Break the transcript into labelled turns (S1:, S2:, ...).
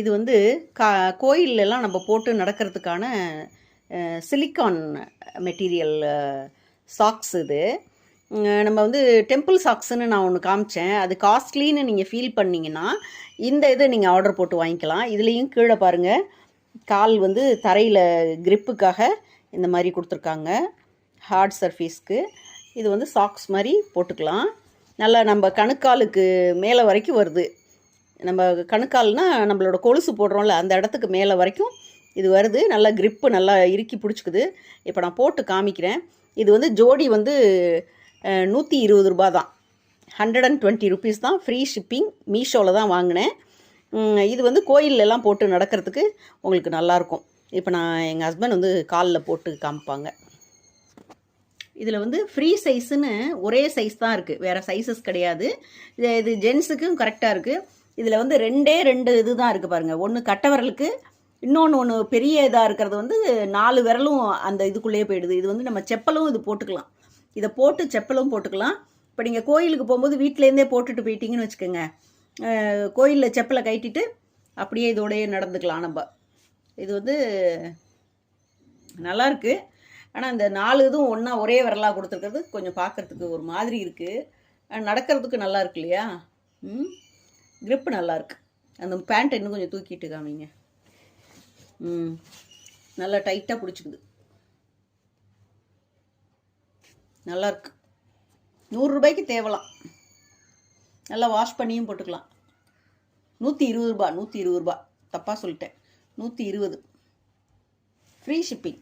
S1: இது வந்து கா கோயிலெலாம் நம்ம போட்டு நடக்கிறதுக்கான சிலிக்கான் மெட்டீரியல் சாக்ஸ் இது. நம்ம வந்து டெம்பிள் சாக்ஸுன்னு நான் ஒன்று காமிச்சேன். அது காஸ்ட்லின்னு நீங்கள் ஃபீல் பண்ணிங்கன்னா இந்த இதை நீங்கள் ஆர்டர் போட்டு வாங்கிக்கலாம். இதுலேயும் கீழே பாருங்கள் கால் வந்து தரையில் க்ரிப்புக்காக இந்த மாதிரி கொடுத்துருக்காங்க. ஹார்ட் சர்ஃபீஸ்க்கு. இது வந்து சாக்ஸ் மாதிரி போட்டுக்கலாம். நல்லா நம்ம கணுக்காலுக்கு மேலே வரைக்கும் வருது. நம்ம கணுக்கால்னால் நம்மளோட கொலுசு போடுறோம்ல அந்த இடத்துக்கு மேலே வரைக்கும் இது வருது. நல்லா க்ரிப்பு நல்லா இறுக்கி பிடிச்சிக்குது. இப்போ நான் போட்டு காமிக்கிறேன். இது வந்து ஜோடி வந்து நூற்றி இருபது ரூபா தான் ஹண்ட்ரட் அண்ட் டுவெண்ட்டி ருபீஸ் தான். ஃப்ரீ ஷிப்பிங் மீஷோவில் தான் வாங்கினேன். இது வந்து கோயிலெல்லாம் போட்டு நடக்கிறதுக்கு உங்களுக்கு நல்லாயிருக்கும் இப்போ நான் எங்கள் ஹஸ்பண்ட் வந்து காலில் போட்டு காமிப்பாங்க. இதில் வந்து ஃப்ரீ சைஸுன்னு ஒரே சைஸ் தான் இருக்குது வேறு சைஸஸ் கிடையாது. இது இது ஜென்ஸுக்கும் கரெக்டாக இருக்குது இதில் வந்து ரெண்டே ரெண்டு இது தான் இருக்குது பாருங்கள் ஒன்று கட்டவரலுக்கு இன்னொன்று ஒன்று பெரிய இதாக இருக்கிறது வந்து நாலு விரலும் அந்த இதுக்குள்ளேயே போயிடுது. இது வந்து நம்ம செப்பலும் இது போட்டுக்கலாம். இதை போட்டு செப்பலும் போட்டுக்கலாம். இப்போ நீங்கள் கோயிலுக்கு போகும்போது வீட்டிலேருந்தே போட்டுட்டு போயிட்டீங்கன்னு வச்சுக்கோங்க. கோயிலில் செப்பலை கட்டிட்டு அப்படியே இதோடையே நடந்துக்கலாம் நம்ம. இது வந்து நல்லாயிருக்கு ஆனால் இந்த நாலு இதுவும் ஒன்றா ஒரே விரலாக கொடுத்துருக்கிறது கொஞ்சம் பார்க்கறதுக்கு ஒரு மாதிரி இருக்குது நடக்கிறதுக்கு நல்லா இருக்கு இல்லையா? ம்? கிரிப்பு நல்லாயிருக்கு அந்த பேண்ட் இன்னும் கொஞ்சம் தூக்கிட்டு காமிங்க ம். நல்லா டைட்டாக பிடிச்சிக்குது. நல்லாயிருக்கு நூறுரூபாய்க்கு தேவலாம். நல்லா வாஷ் பண்ணியும் போட்டுக்கலாம். நூற்றி இருபது ரூபா நூற்றி இருபது ரூபா. தப்பாக சொல்லிட்டேன். நூற்றி இருபது. Free shipping